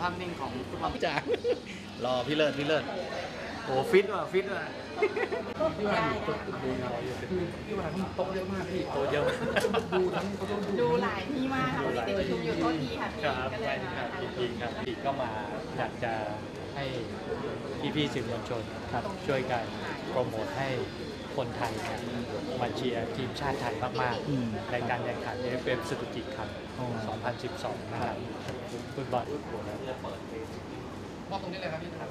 ภาพนิ่งของฟุตบอลจ๋ารอพี่เลิศพี่เลิศโอ้ฟิตว่ะฟิตว่ะพี่วานอยู่ดูเราอยู่คือพี่วานเขาโต๊ะเยอะมากพี่โตเยอะดูทั้งเขาต้องดูหลายที่มากค่ะวันนี้ติดประชุมอยู่โทษทีค่ะพี่ครับก็เลใช่ยมาครับค่ะจริงๆครับพี่ก็มาอยากจะให้ พี่พี่สื่อมวลชนครับช่วยกันโปรโมทให้คนไทยมาเชียร์ทีมชาติไทยมากอืม ๆ ในการแข่งขัน AFF สุกิจครับ2012 นะครับฟุตบอล มอตรงนี้เลยครับพี่ครับ